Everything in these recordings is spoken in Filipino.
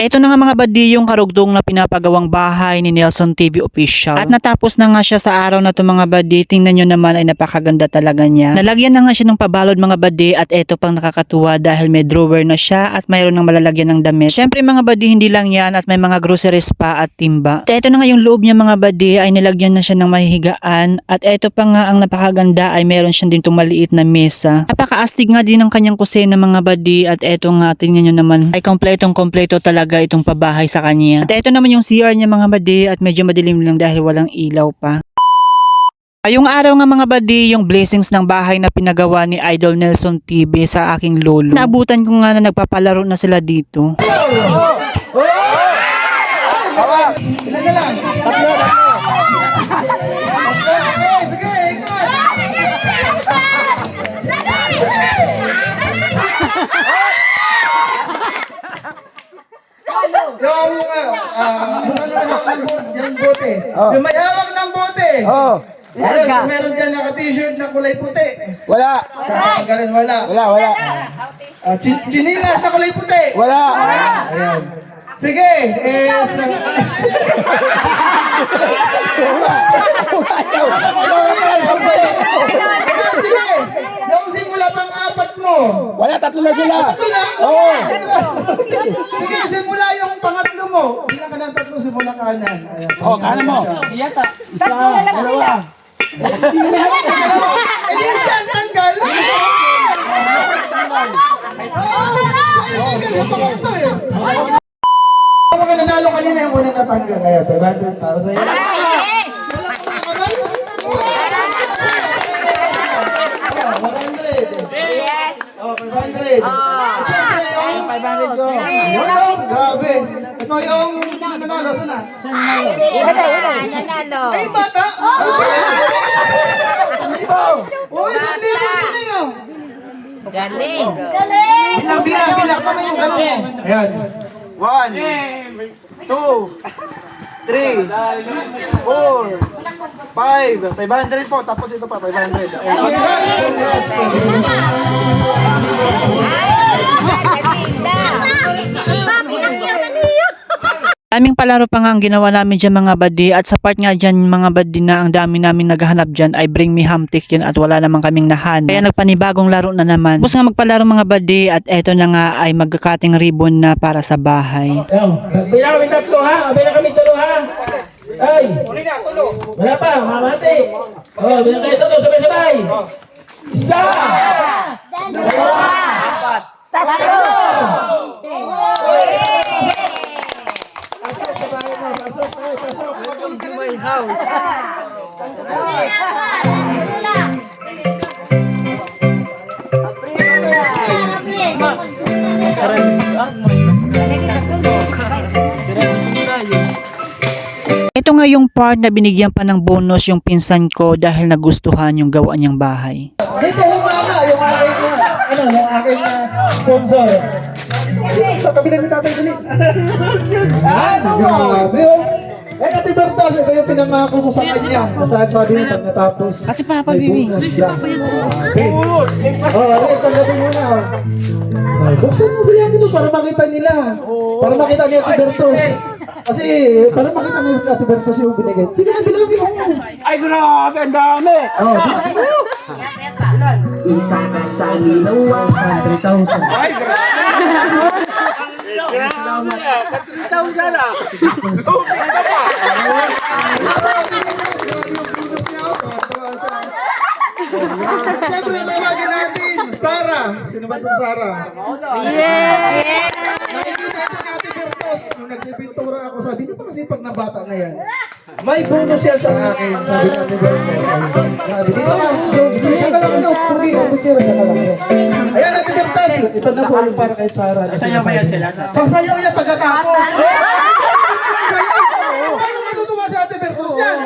Ito na nga mga badi yung karugtong na pinapagawang bahay ni Nelson TV Official. At natapos na nga siya sa araw na to mga badi. Tingnan nyo naman ay napakaganda talaga niya. Nalagyan na nga siya ng pabalod mga badi at ito pang nakakatuwa dahil may drawer na siya at mayroon ng malalagyan ng damit. Syempre mga badi hindi lang yan at may mga groceries pa at timba. At ito na nga yung loob niya mga badi ay nilagyan na siya ng mahihigaan at ito pa nga ang napakaganda ay meron siyang din maliit na mesa. Napakaastig nga din ng kanyang kusina mga badi at ito nga tingnan nyo naman ay kompletong kompleto talaga itong pabahay sa kanya. At ito naman yung CR niya mga badi at medyo madilim lang dahil walang ilaw pa. Ngayong araw nga mga badi, yung blessings ng bahay na pinagawa ni Idol Nelson TV sa aking lolo. Naabutan ko nga na nagpapalaro na sila dito. Ilan na lang? Tatlo, tatlo. Bote. Yung may hawak ng bote. Oh, Meron, kung meron dyan naka-t-shirt na kulay puti. wala. Sa tanggalin, wala. Wala, wala. Ah, chin- chinilas na kulay puti. Wala. Ayan. Sige, eh, sa... Sige. Yung simula pang apat mo. Wala, tatlo na sila. Tatlo lang? Oo. Sige, mo. Bilang ka ng tatlo, simula kanan. Ayan. Oh, kanan mo. Isa, dalawa. Dalawa. Eh, di siya ang tanggal. Nanalo kanina yung unang natanggal. Ayan, 500 para sa'yo. Wala kang makakabal? Oh, 100. Yes. Oh, 500. At syempre yung... 500 ko. Yun, grabe. Ito yung nanalo, sana? Nanalo. Ay, bata! Oh, isang libo ito nino. Galing. Bilang, bilang, bilang. Kami yung gano'n mo. Ayan. One, two, three, four, five, 500 po. Tapos ito pa, 500. Ayan. Congrats! Congrats! Aming palaro pa nga ang ginawa namin dyan mga badi at sa part nga dyan mga badi na ang dami namin naghahanap dyan ay bring me hamtik yun at wala namang kaming nahan. Kaya nagpanibagong laro na naman. Tapos nga magpalaro mga badi at eto na nga ay magkakating ribbon na para sa bahay. Bilang kami tatlo ha. Bilang kami tulo ha. Ay. Wala pa, mamati. Oh, bilang kayo tatlo, sabay-sabay. Isa. Ito nga yung part na binigyan pa ng bonus yung pinsan ko dahil nagustuhan yung gawa niyang bahay. Dito humama yung aking, uh, ano, yung aking uh, sponsor. Sa kabila ni Tatay Dali. Ano Grabe oh. Eh, Ate Bertas, ito yung pinangako mo sa kanya. Sabi mo pag natapos? Kasi Papa Bibi. Kasi Papa Okay. Oh, ano tanggapin mo na. oh. Buksan mo ba yan ito para makita nila? Para makita ni Ate Bertos. Kasi, para makita ni Ate Bertos yung binigay. Tingnan na bilang yung Ay, grabe, ang dami. Oh, mo. Isang kasali na 100,000. Ay, grabe. Siyempre, tawagan natin, Sara. Sino ba itong Sara? Yeah. Nakikita ito ni Ate Bertos. Nung nagbibintura ako, sabi niya pa kasi pag nabata na yan. May bonus yan sa akin, sabi ni Ate Bertos. Sabi, dito ka, dito ka lang, ano, pugi, o putira ka lang. Ayan, Ate Bertos. Ito na po yung para kay Sara. Sasayaw ba yan sila? Sasayaw yan pagkatapos. Sayaw! Paano matutuwa si Ate Bertos yan?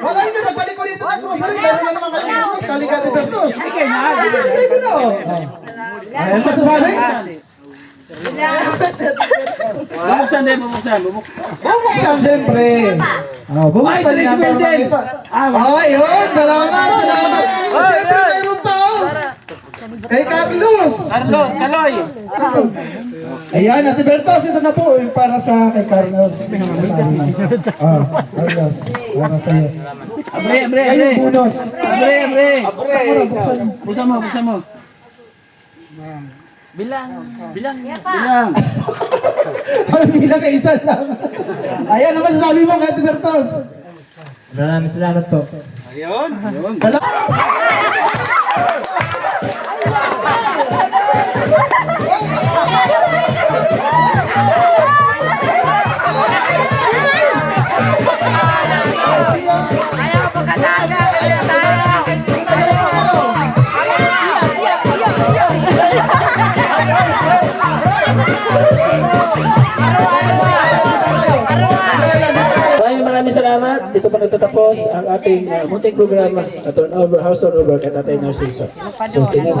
Wala yun, pagbalik ko dito meron na naman kayo bonus, kali ka Ate Bertos. Ay, nabigay ko na, oh. Ayan, sa sasabi? Bubuksan din, bubuksan. Bubuksan. Bumuksan siyempre. Oh, bumuksan Ay, niya para 320. makita. Ah, Oh, yun. Salamat, salamat. Oh, siyempre, meron pa, oh. Kay Carlos! Carlo, Kaloy. Ayan, Ate Bertos, ito na po yung para sa kay Carlos. Ah, Carlos, para sa iyo. Abre, abre, Ay, abre. yung bonus. Abre, abre. Buksan mo na, buksan mo. Buksan mo, buksan mo. Bilang. Bilang. Bilang. Ang bilang kay isa lang. Ayan, naman sasabi mo kay Ate Bertos. Maraming salamat po. Salamat. Ayaw mo Maraming maraming salamat. Dito pa nagtatapos ang ating uh, munting programa at turnover, house turnover kay Tatay Narciso. So, sinunod